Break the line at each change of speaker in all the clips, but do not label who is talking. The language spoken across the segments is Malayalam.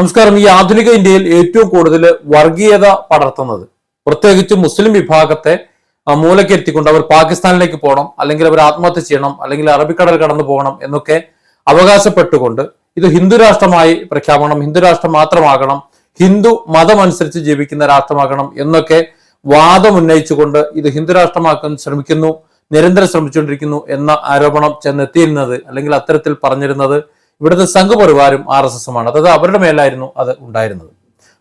നമസ്കാരം ഈ ആധുനിക ഇന്ത്യയിൽ ഏറ്റവും കൂടുതൽ വർഗീയത പടർത്തുന്നത് പ്രത്യേകിച്ച് മുസ്ലിം വിഭാഗത്തെ മൂലക്കെത്തിക്കൊണ്ട് അവർ പാകിസ്ഥാനിലേക്ക് പോകണം അല്ലെങ്കിൽ അവർ ആത്മഹത്യ ചെയ്യണം അല്ലെങ്കിൽ അറബിക്കടൽ കടന്നു പോകണം എന്നൊക്കെ അവകാശപ്പെട്ടുകൊണ്ട് ഇത് ഹിന്ദു രാഷ്ട്രമായി പ്രഖ്യാപനം ഹിന്ദു രാഷ്ട്രം മാത്രമാകണം ഹിന്ദു അനുസരിച്ച് ജീവിക്കുന്ന രാഷ്ട്രമാകണം എന്നൊക്കെ വാദം ഉന്നയിച്ചുകൊണ്ട് ഇത് ഹിന്ദു രാഷ്ട്രമാക്കാൻ ശ്രമിക്കുന്നു നിരന്തരം ശ്രമിച്ചുകൊണ്ടിരിക്കുന്നു എന്ന ആരോപണം ചെന്നെത്തിയിരുന്നത് അല്ലെങ്കിൽ അത്തരത്തിൽ പറഞ്ഞിരുന്നത് ഇവിടുത്തെ സംഘപരിവാരും ആർ എസ് എസുമാണ് അതായത് അവരുടെ മേലായിരുന്നു അത് ഉണ്ടായിരുന്നത്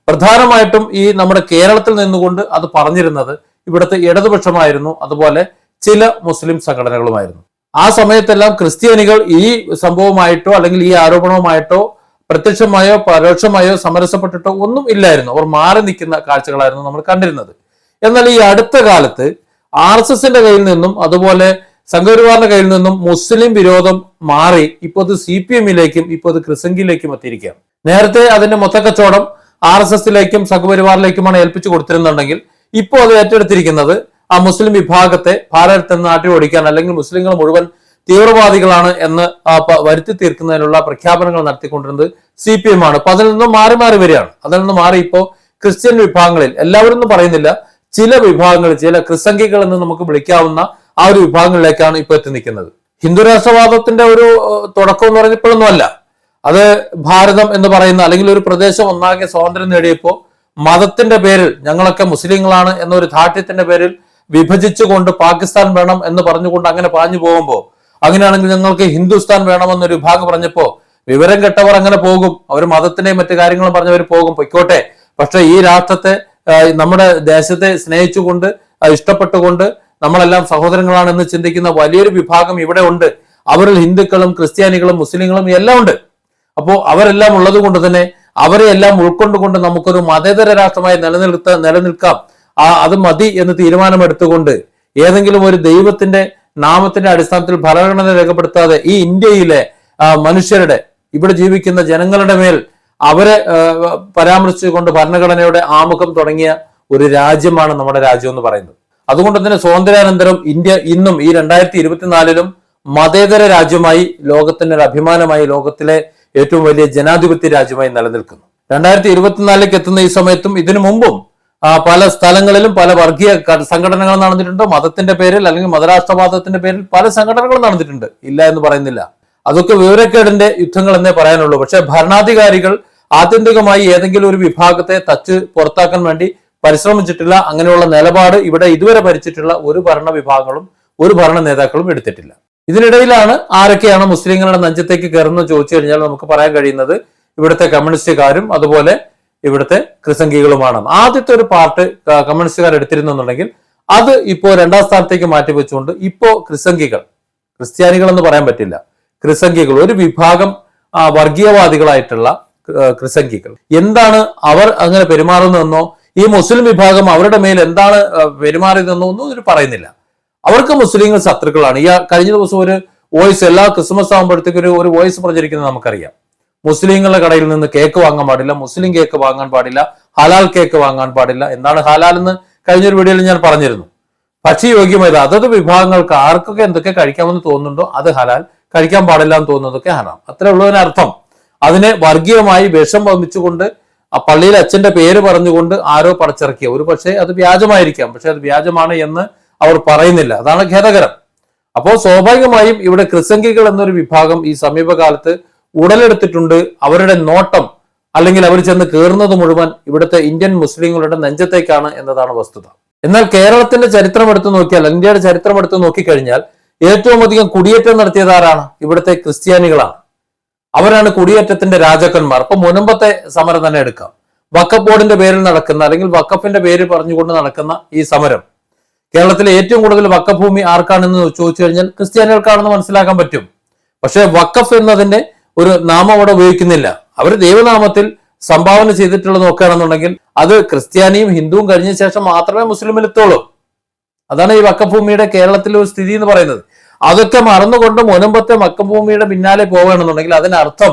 പ്രധാനമായിട്ടും ഈ നമ്മുടെ കേരളത്തിൽ നിന്നുകൊണ്ട് അത് പറഞ്ഞിരുന്നത് ഇവിടുത്തെ ഇടതുപക്ഷമായിരുന്നു അതുപോലെ ചില മുസ്ലിം സംഘടനകളുമായിരുന്നു ആ സമയത്തെല്ലാം ക്രിസ്ത്യാനികൾ ഈ സംഭവമായിട്ടോ അല്ലെങ്കിൽ ഈ ആരോപണവുമായിട്ടോ പ്രത്യക്ഷമായോ പരോക്ഷമായോ സമരസപ്പെട്ടിട്ടോ ഒന്നും ഇല്ലായിരുന്നു അവർ മാറി നിൽക്കുന്ന കാഴ്ചകളായിരുന്നു നമ്മൾ കണ്ടിരുന്നത് എന്നാൽ ഈ അടുത്ത കാലത്ത് ആർ എസ് എസിന്റെ കയ്യിൽ നിന്നും അതുപോലെ സംഘപരിവാറിന്റെ കയ്യിൽ നിന്നും മുസ്ലിം വിരോധം മാറി ഇപ്പോൾ അത് സി പി എമ്മിലേക്കും ഇപ്പോൾ അത് ക്രിസംഗിലേക്കും എത്തിയിരിക്കുകയാണ് നേരത്തെ അതിന്റെ മൊത്തക്കച്ചവടം ആർ എസ് എസിലേക്കും സംഘപരിവാറിലേക്കുമാണ് ഏൽപ്പിച്ചു കൊടുത്തിരുന്നുണ്ടെങ്കിൽ ഇപ്പോൾ അത് ഏറ്റെടുത്തിരിക്കുന്നത് ആ മുസ്ലിം വിഭാഗത്തെ ഭാരതത്തിൽ നിന്ന് നാട്ടിൽ ഓടിക്കാൻ അല്ലെങ്കിൽ മുസ്ലിങ്ങൾ മുഴുവൻ തീവ്രവാദികളാണ് എന്ന് വരുത്തി തീർക്കുന്നതിനുള്ള പ്രഖ്യാപനങ്ങൾ നടത്തിക്കൊണ്ടിരുന്നത് സി പി എം ആണ് അപ്പൊ അതിൽ നിന്നും മാറി മാറി വരികയാണ് അതിൽ നിന്ന് മാറി ഇപ്പോൾ ക്രിസ്ത്യൻ വിഭാഗങ്ങളിൽ എല്ലാവരും ഒന്നും പറയുന്നില്ല ചില വിഭാഗങ്ങളിൽ ചില ക്രിസംഖികൾ എന്ന് നമുക്ക് വിളിക്കാവുന്ന ആ ഒരു വിഭാഗങ്ങളിലേക്കാണ് ഇപ്പൊ എത്തി നിൽക്കുന്നത് ഹിന്ദു ഒരു തുടക്കം എന്ന് പറഞ്ഞ അല്ല അത് ഭാരതം എന്ന് പറയുന്ന അല്ലെങ്കിൽ ഒരു പ്രദേശം ഒന്നാകെ സ്വാതന്ത്ര്യം നേടിയപ്പോൾ മതത്തിന്റെ പേരിൽ ഞങ്ങളൊക്കെ മുസ്ലിങ്ങളാണ് എന്നൊരു ധാർഢ്യത്തിന്റെ പേരിൽ വിഭജിച്ചുകൊണ്ട് പാകിസ്ഥാൻ വേണം എന്ന് പറഞ്ഞുകൊണ്ട് അങ്ങനെ പാഞ്ഞു പോകുമ്പോൾ അങ്ങനെയാണെങ്കിൽ ഞങ്ങൾക്ക് ഹിന്ദുസ്ഥാൻ വേണമെന്നൊരു വിഭാഗം പറഞ്ഞപ്പോൾ വിവരം കെട്ടവർ അങ്ങനെ പോകും അവർ മതത്തിനെയും മറ്റു കാര്യങ്ങളും പറഞ്ഞവർ പോകും പൊയ്ക്കോട്ടെ പക്ഷേ ഈ രാഷ്ട്രത്തെ നമ്മുടെ ദേശത്തെ സ്നേഹിച്ചുകൊണ്ട് ഇഷ്ടപ്പെട്ടുകൊണ്ട് നമ്മളെല്ലാം സഹോദരങ്ങളാണെന്ന് ചിന്തിക്കുന്ന വലിയൊരു വിഭാഗം ഇവിടെ ഉണ്ട് അവരിൽ ഹിന്ദുക്കളും ക്രിസ്ത്യാനികളും മുസ്ലിങ്ങളും എല്ലാം ഉണ്ട് അപ്പോൾ അവരെല്ലാം ഉള്ളത് കൊണ്ട് തന്നെ അവരെ എല്ലാം ഉൾക്കൊണ്ടുകൊണ്ട് നമുക്കൊരു മതേതര രാഷ്ട്രമായി നിലനിർത്ത നിലനിൽക്കാം ആ അത് മതി എന്ന് തീരുമാനമെടുത്തുകൊണ്ട് ഏതെങ്കിലും ഒരു ദൈവത്തിന്റെ നാമത്തിന്റെ അടിസ്ഥാനത്തിൽ ഭരണഘടന രേഖപ്പെടുത്താതെ ഈ ഇന്ത്യയിലെ മനുഷ്യരുടെ ഇവിടെ ജീവിക്കുന്ന ജനങ്ങളുടെ മേൽ അവരെ പരാമർശിച്ചുകൊണ്ട് ഭരണഘടനയുടെ ആമുഖം തുടങ്ങിയ ഒരു രാജ്യമാണ് നമ്മുടെ രാജ്യം എന്ന് പറയുന്നത് അതുകൊണ്ട് തന്നെ സ്വാതന്ത്ര്യാനന്തരം ഇന്ത്യ ഇന്നും ഈ രണ്ടായിരത്തി ഇരുപത്തിനാലിലും മതേതര രാജ്യമായി ലോകത്തിന്റെ ഒരു അഭിമാനമായി ലോകത്തിലെ ഏറ്റവും വലിയ ജനാധിപത്യ രാജ്യമായി നിലനിൽക്കുന്നു രണ്ടായിരത്തി ഇരുപത്തിനാലിലേക്ക് എത്തുന്ന ഈ സമയത്തും ഇതിനു മുമ്പും പല സ്ഥലങ്ങളിലും പല വർഗീയ സംഘടനകൾ നടന്നിട്ടുണ്ട് മതത്തിന്റെ പേരിൽ അല്ലെങ്കിൽ മതരാഷ്ട്രവാദത്തിന്റെ പേരിൽ പല സംഘടനകളും നടന്നിട്ടുണ്ട് ഇല്ല എന്ന് പറയുന്നില്ല അതൊക്കെ വിവരക്കേടിന്റെ യുദ്ധങ്ങൾ എന്നേ പറയാനുള്ളൂ പക്ഷെ ഭരണാധികാരികൾ ആത്യന്തികമായി ഏതെങ്കിലും ഒരു വിഭാഗത്തെ തച്ച് പുറത്താക്കാൻ വേണ്ടി പരിശ്രമിച്ചിട്ടില്ല അങ്ങനെയുള്ള നിലപാട് ഇവിടെ ഇതുവരെ ഭരിച്ചിട്ടുള്ള ഒരു ഭരണ വിഭാഗങ്ങളും ഒരു ഭരണ നേതാക്കളും എടുത്തിട്ടില്ല ഇതിനിടയിലാണ് ആരൊക്കെയാണ് മുസ്ലിങ്ങളുടെ നഞ്ചത്തേക്ക് കയറുന്നത് ചോദിച്ചു കഴിഞ്ഞാൽ നമുക്ക് പറയാൻ കഴിയുന്നത് ഇവിടുത്തെ കമ്മ്യൂണിസ്റ്റുകാരും അതുപോലെ ഇവിടുത്തെ ക്രിസംഗികളുമാണ് ആദ്യത്തെ ഒരു പാർട്ട് കമ്മ്യൂണിസ്റ്റുകാർ എടുത്തിരുന്നുണ്ടെങ്കിൽ അത് ഇപ്പോൾ രണ്ടാം സ്ഥാനത്തേക്ക് മാറ്റി വെച്ചുകൊണ്ട് ഇപ്പോൾ ക്രിസംഗികൾ ക്രിസ്ത്യാനികൾ എന്ന് പറയാൻ പറ്റില്ല ക്രിസംഗികൾ ഒരു വിഭാഗം വർഗീയവാദികളായിട്ടുള്ള ക്രിസംഗികൾ എന്താണ് അവർ അങ്ങനെ പെരുമാറുന്നതെന്നോ ഈ മുസ്ലിം വിഭാഗം അവരുടെ മേൽ എന്താണ് പെരുമാറിയതെന്നൊന്നും ഇവർ പറയുന്നില്ല അവർക്ക് മുസ്ലിങ്ങൾ ശത്രുക്കളാണ് ഈ കഴിഞ്ഞ ദിവസം ഒരു വോയിസ് എല്ലാ ക്രിസ്മസ് ആകുമ്പോഴത്തേക്കും ഒരു ഒരു വോയിസ് പ്രചരിക്കുന്നത് നമുക്കറിയാം മുസ്ലിങ്ങളുടെ കടയിൽ നിന്ന് കേക്ക് വാങ്ങാൻ പാടില്ല മുസ്ലിം കേക്ക് വാങ്ങാൻ പാടില്ല ഹലാൽ കേക്ക് വാങ്ങാൻ പാടില്ല എന്താണ് ഹലാൽ എന്ന് കഴിഞ്ഞൊരു വീഡിയോയിൽ ഞാൻ പറഞ്ഞിരുന്നു ഭക്ഷ്യയോഗ്യമായത് അതത് വിഭാഗങ്ങൾക്ക് ആർക്കൊക്കെ എന്തൊക്കെ കഴിക്കാമെന്ന് തോന്നുന്നുണ്ടോ അത് ഹലാൽ കഴിക്കാൻ പാടില്ല എന്ന് തോന്നുന്നതൊക്കെ ഹറാം അത്രേ ഉള്ളതിനർത്ഥം അതിനെ വർഗീയമായി വിഷം വമിച്ചുകൊണ്ട് ആ പള്ളിയിൽ അച്ഛന്റെ പേര് പറഞ്ഞുകൊണ്ട് ആരോ പടച്ചിറക്കിയ ഒരു പക്ഷേ അത് വ്യാജമായിരിക്കാം പക്ഷെ അത് വ്യാജമാണ് എന്ന് അവർ പറയുന്നില്ല അതാണ് ഖേദകരം അപ്പോൾ സ്വാഭാവികമായും ഇവിടെ ക്രിസംഗികൾ എന്നൊരു വിഭാഗം ഈ സമീപകാലത്ത് ഉടലെടുത്തിട്ടുണ്ട് അവരുടെ നോട്ടം അല്ലെങ്കിൽ അവർ ചെന്ന് കയറുന്നത് മുഴുവൻ ഇവിടുത്തെ ഇന്ത്യൻ മുസ്ലിങ്ങളുടെ നെഞ്ചത്തേക്കാണ് എന്നതാണ് വസ്തുത എന്നാൽ കേരളത്തിന്റെ ചരിത്രം എടുത്തു നോക്കിയാൽ ഇന്ത്യയുടെ ചരിത്രം എടുത്തു നോക്കിക്കഴിഞ്ഞാൽ ഏറ്റവും അധികം കുടിയേറ്റം നടത്തിയതാരാണ് ഇവിടുത്തെ ക്രിസ്ത്യാനികളാണ് അവരാണ് കുടിയേറ്റത്തിന്റെ രാജാക്കന്മാർ അപ്പൊ മുനമ്പത്തെ സമരം തന്നെ എടുക്കാം വക്കഫ് ബോർഡിന്റെ പേരിൽ നടക്കുന്ന അല്ലെങ്കിൽ വക്കഫിന്റെ പേര് പറഞ്ഞുകൊണ്ട് നടക്കുന്ന ഈ സമരം കേരളത്തിലെ ഏറ്റവും കൂടുതൽ വക്കഭൂമി ആർക്കാണെന്ന് ചോദിച്ചു കഴിഞ്ഞാൽ ക്രിസ്ത്യാനികൾക്കാണെന്ന് മനസ്സിലാക്കാൻ പറ്റും പക്ഷേ വക്കഫ് എന്നതിന്റെ ഒരു നാമം അവിടെ ഉപയോഗിക്കുന്നില്ല അവർ ദൈവനാമത്തിൽ സംഭാവന ചെയ്തിട്ടുള്ളത് നോക്കുകയാണെന്നുണ്ടെങ്കിൽ അത് ക്രിസ്ത്യാനിയും ഹിന്ദുവും കഴിഞ്ഞ ശേഷം മാത്രമേ മുസ്ലിമിലെത്തുള്ളൂ അതാണ് ഈ വക്കഭൂമിയുടെ കേരളത്തിലെ ഒരു സ്ഥിതി എന്ന് പറയുന്നത് അതൊക്കെ മറന്നുകൊണ്ട് മുനമ്പത്തെ മക്കഭൂമിയുടെ പിന്നാലെ പോവുകയാണെന്നുണ്ടെങ്കിൽ അതിനർത്ഥം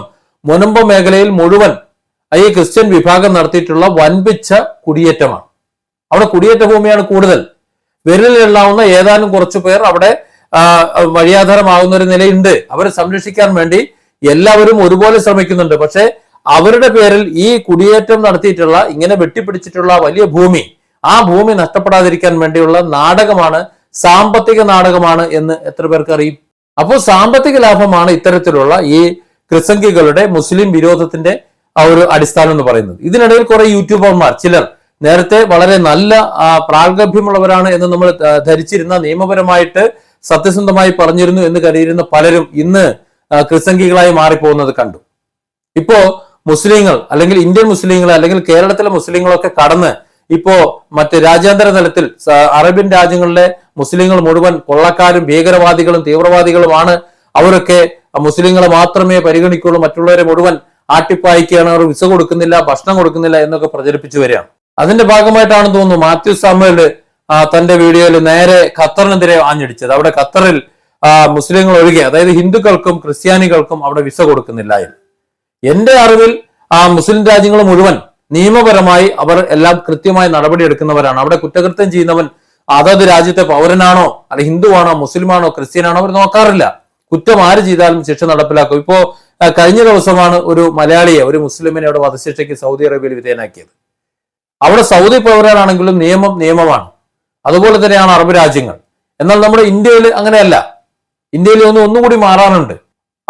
മുനമ്പ മേഖലയിൽ മുഴുവൻ ഈ ക്രിസ്ത്യൻ വിഭാഗം നടത്തിയിട്ടുള്ള വൻപിച്ച കുടിയേറ്റമാണ് അവിടെ കുടിയേറ്റ ഭൂമിയാണ് കൂടുതൽ വിരലിലെണ്ണാവുന്ന ഏതാനും കുറച്ചു പേർ അവിടെ വഴിയാധാരമാകുന്ന ഒരു നിലയുണ്ട് അവരെ സംരക്ഷിക്കാൻ വേണ്ടി എല്ലാവരും ഒരുപോലെ ശ്രമിക്കുന്നുണ്ട് പക്ഷെ അവരുടെ പേരിൽ ഈ കുടിയേറ്റം നടത്തിയിട്ടുള്ള ഇങ്ങനെ വെട്ടിപ്പിടിച്ചിട്ടുള്ള വലിയ ഭൂമി ആ ഭൂമി നഷ്ടപ്പെടാതിരിക്കാൻ വേണ്ടിയുള്ള നാടകമാണ് സാമ്പത്തിക നാടകമാണ് എന്ന് എത്ര പേർക്ക് അറിയും അപ്പോൾ സാമ്പത്തിക ലാഭമാണ് ഇത്തരത്തിലുള്ള ഈ ക്രിസംഖികളുടെ മുസ്ലിം വിരോധത്തിന്റെ ആ ഒരു അടിസ്ഥാനം എന്ന് പറയുന്നത് ഇതിനിടയിൽ കുറെ യൂട്യൂബർമാർ ചിലർ നേരത്തെ വളരെ നല്ല പ്രാഗഭ്യമുള്ളവരാണ് എന്ന് നമ്മൾ ധരിച്ചിരുന്ന നിയമപരമായിട്ട് സത്യസന്ധമായി പറഞ്ഞിരുന്നു എന്ന് കരുതിയിരുന്ന പലരും ഇന്ന് ക്രിസംഖികളായി മാറിപ്പോകുന്നത് കണ്ടു ഇപ്പോ മുസ്ലിങ്ങൾ അല്ലെങ്കിൽ ഇന്ത്യൻ മുസ്ലിങ്ങൾ അല്ലെങ്കിൽ കേരളത്തിലെ മുസ്ലിങ്ങളൊക്കെ കടന്ന് ഇപ്പോ മറ്റ് രാജ്യാന്തര തലത്തിൽ അറേബ്യൻ രാജ്യങ്ങളിലെ മുസ്ലിങ്ങൾ മുഴുവൻ കൊള്ളക്കാരും ഭീകരവാദികളും തീവ്രവാദികളുമാണ് അവരൊക്കെ മുസ്ലിങ്ങളെ മാത്രമേ പരിഗണിക്കുള്ളൂ മറ്റുള്ളവരെ മുഴുവൻ ആട്ടിപ്പായിക്കുകയാണ് അവർ വിസ കൊടുക്കുന്നില്ല ഭക്ഷണം കൊടുക്കുന്നില്ല എന്നൊക്കെ പ്രചരിപ്പിച്ചു വരികയാണ് അതിന്റെ ഭാഗമായിട്ടാണ് തോന്നുന്നു മാത്യു സാമുവൽ തന്റെ വീഡിയോയിൽ നേരെ ഖത്തറിനെതിരെ ആഞ്ഞടിച്ചത് അവിടെ ഖത്തറിൽ മുസ്ലിങ്ങൾ ഒഴികെ അതായത് ഹിന്ദുക്കൾക്കും ക്രിസ്ത്യാനികൾക്കും അവിടെ വിസ കൊടുക്കുന്നില്ല എന്റെ അറിവിൽ ആ മുസ്ലിം രാജ്യങ്ങൾ മുഴുവൻ നിയമപരമായി അവർ എല്ലാം കൃത്യമായി നടപടിയെടുക്കുന്നവരാണ് അവിടെ കുറ്റകൃത്യം ചെയ്യുന്നവൻ അതത് രാജ്യത്തെ പൗരനാണോ അല്ലെ ഹിന്ദുവാണോ മുസ്ലിമാണോ ക്രിസ്ത്യനാണോ അവർ നോക്കാറില്ല കുറ്റം ആര് ചെയ്താലും ശിക്ഷ നടപ്പിലാക്കും ഇപ്പോ കഴിഞ്ഞ ദിവസമാണ് ഒരു മലയാളിയെ ഒരു മുസ്ലിമിനെ അവിടെ വധശിക്ഷയ്ക്ക് സൗദി അറേബ്യയിൽ വിധേയനാക്കിയത് അവിടെ സൗദി പൗരനാണെങ്കിലും നിയമം നിയമമാണ് അതുപോലെ തന്നെയാണ് അറബ് രാജ്യങ്ങൾ എന്നാൽ നമ്മുടെ ഇന്ത്യയിൽ അങ്ങനെയല്ല ഇന്ത്യയിൽ ഒന്നും ഒന്നുകൂടി മാറാറുണ്ട്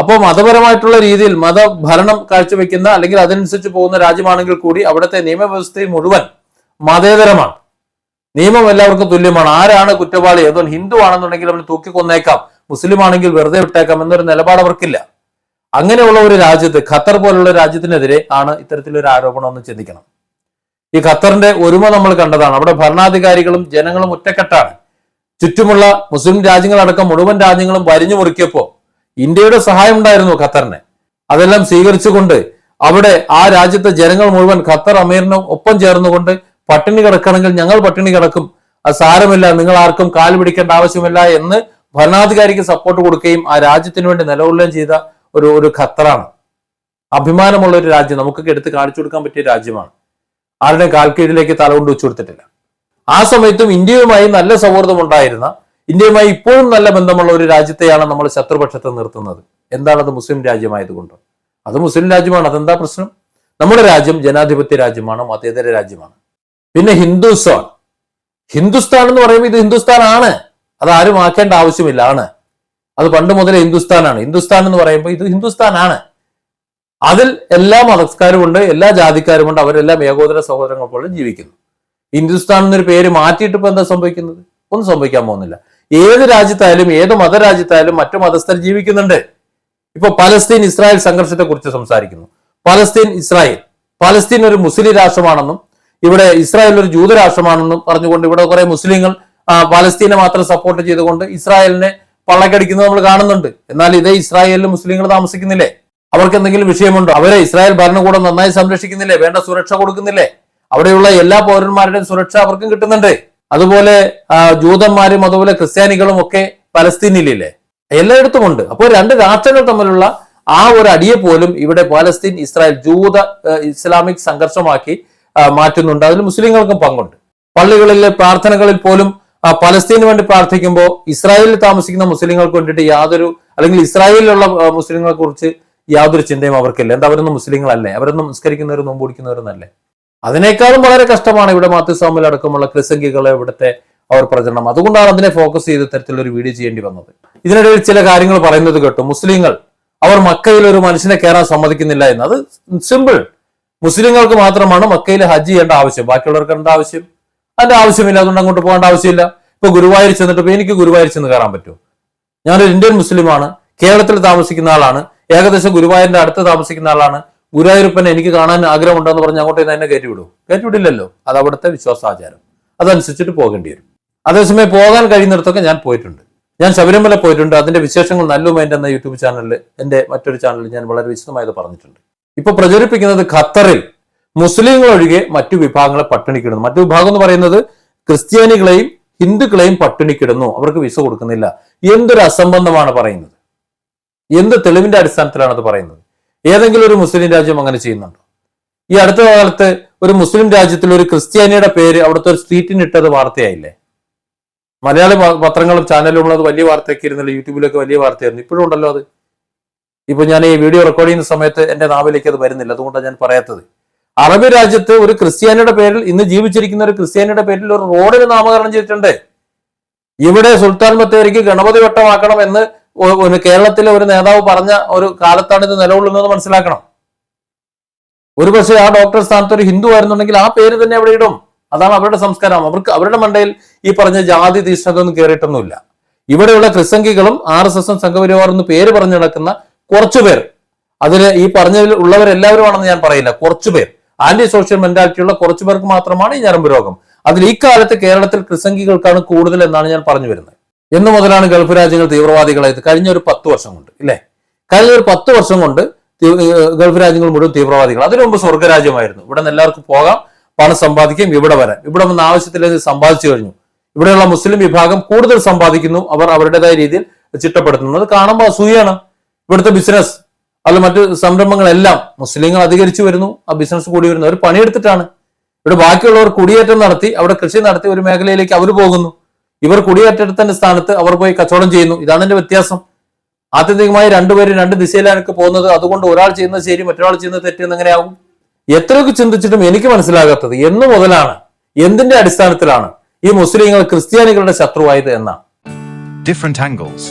അപ്പോൾ മതപരമായിട്ടുള്ള രീതിയിൽ മതഭരണം കാഴ്ചവെക്കുന്ന അല്ലെങ്കിൽ അതിനനുസരിച്ച് പോകുന്ന രാജ്യമാണെങ്കിൽ കൂടി അവിടുത്തെ നിയമവ്യവസ്ഥയും മുഴുവൻ മതേതരമാണ് നിയമം എല്ലാവർക്കും തുല്യമാണ് ആരാണ് കുറ്റവാളി അതോ ഹിന്ദു ആണെന്നുണ്ടെങ്കിൽ അവന് തൂക്കിക്കൊന്നേക്കാം മുസ്ലിം ആണെങ്കിൽ വെറുതെ വിട്ടേക്കാം എന്നൊരു നിലപാട് അവർക്കില്ല അങ്ങനെയുള്ള ഒരു രാജ്യത്ത് ഖത്തർ പോലുള്ള രാജ്യത്തിനെതിരെ ആണ് ഇത്തരത്തിലൊരു ആരോപണം ഒന്ന് ചിന്തിക്കണം ഈ ഖത്തറിന്റെ ഒരുമ നമ്മൾ കണ്ടതാണ് അവിടെ ഭരണാധികാരികളും ജനങ്ങളും ഒറ്റക്കെട്ടാണ് ചുറ്റുമുള്ള മുസ്ലിം രാജ്യങ്ങളടക്കം മുഴുവൻ രാജ്യങ്ങളും വരിഞ്ഞു മുറിക്കിയപ്പോ ഇന്ത്യയുടെ സഹായം ഉണ്ടായിരുന്നു ഖത്തറിനെ അതെല്ലാം സ്വീകരിച്ചുകൊണ്ട് അവിടെ ആ രാജ്യത്തെ ജനങ്ങൾ മുഴുവൻ ഖത്തർ അമീറിനും ഒപ്പം ചേർന്നുകൊണ്ട് പട്ടിണി കിടക്കണമെങ്കിൽ ഞങ്ങൾ പട്ടിണി കിടക്കും അത് സാരമില്ല നിങ്ങൾ ആർക്കും കാല് പിടിക്കേണ്ട ആവശ്യമില്ല എന്ന് ഭരണാധികാരിക്ക് സപ്പോർട്ട് കൊടുക്കുകയും ആ രാജ്യത്തിന് വേണ്ടി നിലകൊള്ളുകയും ചെയ്ത ഒരു ഒരു ഖത്തറാണ് അഭിമാനമുള്ള ഒരു രാജ്യം നമുക്കൊക്കെ എടുത്ത് കാണിച്ചു കൊടുക്കാൻ പറ്റിയ രാജ്യമാണ് ആരുടെയും കാൽക്കീഴിലേക്ക് തലകൊണ്ട് വെച്ചു കൊടുത്തിട്ടില്ല ആ സമയത്തും ഇന്ത്യയുമായി നല്ല സൗഹൃദം ഉണ്ടായിരുന്ന ഇന്ത്യയുമായി ഇപ്പോഴും നല്ല ബന്ധമുള്ള ഒരു രാജ്യത്തെയാണ് നമ്മൾ ശത്രുപക്ഷത്തെ നിർത്തുന്നത് എന്താണ് അത് മുസ്ലിം രാജ്യമായതുകൊണ്ട് അത് മുസ്ലിം രാജ്യമാണ് അതെന്താ പ്രശ്നം നമ്മുടെ രാജ്യം ജനാധിപത്യ രാജ്യമാണ് മതേതര രാജ്യമാണ് പിന്നെ ഹിന്ദുസ്ഥാൻ ഹിന്ദുസ്ഥാൻ എന്ന് പറയുമ്പോൾ ഇത് ഹിന്ദുസ്ഥാൻ ആണ് അത് ആരും ആക്കേണ്ട ആവശ്യമില്ല ആണ് അത് പണ്ട് മുതലേ ഹിന്ദുസ്ഥാനാണ് ഹിന്ദുസ്ഥാൻ എന്ന് പറയുമ്പോൾ ഇത് ഹിന്ദുസ്ഥാൻ ആണ് അതിൽ എല്ലാ മതക്കാരുമുണ്ട് എല്ലാ ജാതിക്കാരുമുണ്ട് അവരെല്ലാം ഏകോദര സഹോദരങ്ങൾ പോലെ ജീവിക്കുന്നു ഹിന്ദുസ്ഥാൻ എന്നൊരു പേര് മാറ്റിയിട്ട് ഇപ്പൊ എന്താ സംഭവിക്കുന്നത് ഒന്നും സംഭവിക്കാൻ പോകുന്നില്ല ഏത് രാജ്യത്തായാലും ഏത് മതരാജ്യത്തായാലും മറ്റു മതസ്ഥർ ജീവിക്കുന്നുണ്ട് ഇപ്പൊ പലസ്തീൻ ഇസ്രായേൽ സംഘർഷത്തെ കുറിച്ച് സംസാരിക്കുന്നു പലസ്തീൻ ഇസ്രായേൽ പലസ്തീൻ ഒരു മുസ്ലിം രാഷ്ട്രമാണെന്നും ഇവിടെ ഇസ്രായേൽ ഒരു ജൂതരാഷ്ട്രമാണെന്ന് പറഞ്ഞുകൊണ്ട് ഇവിടെ കുറെ മുസ്ലിങ്ങൾ പലസ്തീനെ മാത്രം സപ്പോർട്ട് ചെയ്തുകൊണ്ട് ഇസ്രായേലിനെ പള്ളക്കടിക്കുന്നത് നമ്മൾ കാണുന്നുണ്ട് എന്നാൽ ഇതേ ഇസ്രായേലിൽ മുസ്ലിങ്ങൾ താമസിക്കുന്നില്ലേ അവർക്ക് എന്തെങ്കിലും വിഷയമുണ്ടോ അവരെ ഇസ്രായേൽ ഭരണകൂടം നന്നായി സംരക്ഷിക്കുന്നില്ലേ വേണ്ട സുരക്ഷ കൊടുക്കുന്നില്ലേ അവിടെയുള്ള എല്ലാ പൗരന്മാരുടെയും സുരക്ഷ അവർക്കും കിട്ടുന്നുണ്ട് അതുപോലെ ജൂതന്മാരും അതുപോലെ ക്രിസ്ത്യാനികളും ഒക്കെ പലസ്തീനിലില്ലേ ഉണ്ട് അപ്പോൾ രണ്ട് രാഷ്ട്രങ്ങൾ തമ്മിലുള്ള ആ ഒരു അടിയെ പോലും ഇവിടെ പാലസ്തീൻ ഇസ്രായേൽ ജൂത ഇസ്ലാമിക് സംഘർഷമാക്കി മാറ്റുന്നുണ്ട് അതിൽ മുസ്ലിങ്ങൾക്കും പങ്കുണ്ട് പള്ളികളിലെ പ്രാർത്ഥനകളിൽ പോലും പലസ്തീന് വേണ്ടി പ്രാർത്ഥിക്കുമ്പോൾ ഇസ്രായേലിൽ താമസിക്കുന്ന മുസ്ലിങ്ങൾക്ക് വേണ്ടിയിട്ട് യാതൊരു അല്ലെങ്കിൽ ഇസ്രായേലിലുള്ള മുസ്ലിങ്ങളെ കുറിച്ച് യാതൊരു ചിന്തയും അവർക്കില്ല എന്താ അവരൊന്നും മുസ്ലിങ്ങളല്ലേ അവരൊന്നും നിസ്കരിക്കുന്നവരും നോമ്പ് പിടിക്കുന്നവരൊന്നല്ലേ അതിനേക്കാളും വളരെ കഷ്ടമാണ് ഇവിടെ മാത്യുസ്വാമിൽ അടക്കമുള്ള ക്രിസംഗികളെ ഇവിടുത്തെ അവർ പ്രചരണം അതുകൊണ്ടാണ് അതിനെ ഫോക്കസ് ചെയ്ത് തരത്തിലൊരു വീഡിയോ ചെയ്യേണ്ടി വന്നത് ഇതിനിടയിൽ ചില കാര്യങ്ങൾ പറയുന്നത് കേട്ടു മുസ്ലിങ്ങൾ അവർ മക്കയിൽ ഒരു മനുഷ്യനെ കയറാൻ സമ്മതിക്കുന്നില്ല എന്ന് അത് സിമ്പിൾ മുസ്ലിങ്ങൾക്ക് മാത്രമാണ് മക്കയിൽ ഹജ്ജ് ചെയ്യേണ്ട ആവശ്യം ബാക്കിയുള്ളവർക്ക് എന്താ ആവശ്യം അതിന്റെ ആവശ്യമില്ല അതുകൊണ്ട് അങ്ങോട്ട് പോകേണ്ട ആവശ്യമില്ല ഇപ്പൊ ഗുരുവായൂർ ചെന്നിട്ട് ഇപ്പൊ എനിക്ക് ഗുരുവായൂർ ചെന്ന് കയറാൻ പറ്റുമോ ഞാനൊരു ഇന്ത്യൻ മുസ്ലിമാണ് കേരളത്തിൽ താമസിക്കുന്ന ആളാണ് ഏകദേശം ഗുരുവായൂരിന്റെ അടുത്ത് താമസിക്കുന്ന ആളാണ് ഗുരുവായൂരപ്പനെ എനിക്ക് കാണാൻ ആഗ്രഹമുണ്ടെന്ന് പറഞ്ഞ് അങ്ങോട്ട് എന്നെ കയറ്റി വിടില്ലല്ലോ അത് അവിടുത്തെ വിശ്വാസാചാരം അതനുസരിച്ചിട്ട് പോകേണ്ടി വരും അതേസമയം പോകാൻ കഴിയുന്നിടത്തൊക്കെ ഞാൻ പോയിട്ടുണ്ട് ഞാൻ ശബരിമല പോയിട്ടുണ്ട് അതിന്റെ വിശേഷങ്ങൾ നല്ലു എന്ന യൂട്യൂബ് ചാനലിൽ എന്റെ മറ്റൊരു ചാനലിൽ ഞാൻ വളരെ വിശദമായത് പറഞ്ഞിട്ടുണ്ട് ഇപ്പൊ പ്രചരിപ്പിക്കുന്നത് ഖത്തറിൽ മുസ്ലിങ്ങൾ ഒഴികെ മറ്റു വിഭാഗങ്ങളെ പട്ടിണിക്കിടുന്നു മറ്റു വിഭാഗം എന്ന് പറയുന്നത് ക്രിസ്ത്യാനികളെയും ഹിന്ദുക്കളെയും പട്ടിണിക്കിടുന്നു അവർക്ക് വിസ കൊടുക്കുന്നില്ല എന്തൊരു അസംബന്ധമാണ് പറയുന്നത് എന്ത് തെളിവിന്റെ അടിസ്ഥാനത്തിലാണ് അത് പറയുന്നത് ഏതെങ്കിലും ഒരു മുസ്ലിം രാജ്യം അങ്ങനെ ചെയ്യുന്നുണ്ടോ ഈ അടുത്ത കാലത്ത് ഒരു മുസ്ലിം രാജ്യത്തിൽ ഒരു ക്രിസ്ത്യാനിയുടെ പേര് അവിടുത്തെ ഒരു സ്ട്രീറ്റിന് ഇട്ടത് വാർത്തയായില്ലേ മലയാള പത്രങ്ങളും ചാനലുകളും അത് വലിയ വാർത്തയൊക്കെ ഇരുന്നല്ലോ യൂട്യൂബിലൊക്കെ വലിയ വാർത്തയായിരുന്നു ഇപ്പോഴും ഉണ്ടല്ലോ അത് ഇപ്പൊ ഞാൻ ഈ വീഡിയോ റെക്കോർഡ് ചെയ്യുന്ന സമയത്ത് എന്റെ നാവിലേക്ക് അത് വരുന്നില്ല അതുകൊണ്ടാണ് ഞാൻ പറയാത്തത് അറബി രാജ്യത്ത് ഒരു ക്രിസ്ത്യാനിയുടെ പേരിൽ ഇന്ന് ജീവിച്ചിരിക്കുന്ന ഒരു ക്രിസ്ത്യാനിയുടെ പേരിൽ ഒരു റോഡിന് നാമകരണം ചെയ്തിട്ടുണ്ട് ഇവിടെ സുൽത്താൻ ബത്തേരിക്ക് ഗണപതി വട്ടമാക്കണം എന്ന് കേരളത്തിലെ ഒരു നേതാവ് പറഞ്ഞ ഒരു കാലത്താണ് ഇത് നിലകൊള്ളുന്നത് മനസ്സിലാക്കണം ഒരു പക്ഷേ ആ ഡോക്ടർ സ്ഥാനത്ത് ഒരു ഹിന്ദു ആയിരുന്നുണ്ടെങ്കിൽ ആ പേര് തന്നെ അവിടെ ഇടും അതാണ് അവരുടെ സംസ്കാരം അവർക്ക് അവരുടെ മണ്ടയിൽ ഈ പറഞ്ഞ ജാതി തീഷ്ണതൊന്നും കയറിയിട്ടൊന്നുമില്ല ഇവിടെയുള്ള ക്രിസംഖികളും ആർ എസ് എസും സംഘപരിവാറും പേര് പറഞ്ഞു നടക്കുന്ന കുറച്ചുപേർ അതിന് ഈ പറഞ്ഞതിൽ ഉള്ളവരെല്ലാവരും എല്ലാവരുമാണെന്ന് ഞാൻ പറയില്ല കുറച്ചുപേർ ആന്റി സോഷ്യൽ മെന്റാലിറ്റിയുള്ള കുറച്ചു പേർക്ക് മാത്രമാണ് ഈ ഞരമ്പ് രോഗം അതിൽ ഈ കാലത്ത് കേരളത്തിൽ ക്രിസംഗികൾക്കാണ് കൂടുതൽ എന്നാണ് ഞാൻ പറഞ്ഞു വരുന്നത് എന്നു മുതലാണ് ഗൾഫ് രാജ്യങ്ങൾ തീവ്രവാദികളായത് കഴിഞ്ഞ ഒരു പത്ത് വർഷം കൊണ്ട് ഇല്ലേ കഴിഞ്ഞ ഒരു പത്ത് വർഷം കൊണ്ട് ഗൾഫ് രാജ്യങ്ങൾ മുഴുവൻ തീവ്രവാദികൾ അതിനു മുമ്പ് സ്വർഗരാജ്യമായിരുന്നു ഇവിടെ നിന്ന് എല്ലാവർക്കും പോകാം പണം സമ്പാദിക്കും ഇവിടെ വരാം ഇവിടെ വന്ന് ആവശ്യത്തിലേക്ക് സമ്പാദിച്ചു കഴിഞ്ഞു ഇവിടെയുള്ള മുസ്ലിം വിഭാഗം കൂടുതൽ സമ്പാദിക്കുന്നു അവർ അവരുടേതായ രീതിയിൽ ചിട്ടപ്പെടുത്തുന്നത് കാണുമ്പോൾ അസൂയാണ് ഇവിടുത്തെ ബിസിനസ് അല്ല മറ്റ് സംരംഭങ്ങളെല്ലാം മുസ്ലിങ്ങൾ അധികരിച്ചു വരുന്നു ആ ബിസിനസ് കൂടി വരുന്നു അവർ പണിയെടുത്തിട്ടാണ് ഇവിടെ ബാക്കിയുള്ളവർ കുടിയേറ്റം നടത്തി അവിടെ കൃഷി നടത്തി ഒരു മേഖലയിലേക്ക് അവർ പോകുന്നു ഇവർ കുടിയേറ്റത്തിന്റെ സ്ഥാനത്ത് അവർ പോയി കച്ചവടം ചെയ്യുന്നു ഇതാണ് എന്റെ വ്യത്യാസം ആത്യന്തികമായി രണ്ടുപേരും രണ്ട് ദിശയിലാണ് പോകുന്നത് അതുകൊണ്ട് ഒരാൾ ചെയ്യുന്നത് ശരി മറ്റൊരാൾ ചെയ്യുന്നത് തെറ്റെന്ന് എങ്ങനെയാവും എത്രയൊക്കെ ചിന്തിച്ചിട്ടും എനിക്ക് മനസ്സിലാകാത്തത് എന്നു മുതലാണ് എന്തിന്റെ അടിസ്ഥാനത്തിലാണ് ഈ മുസ്ലിങ്ങൾ ക്രിസ്ത്യാനികളുടെ ശത്രുവായത് എന്നാണ് ഡിഫറെന്റ് ആംഗിൾസ്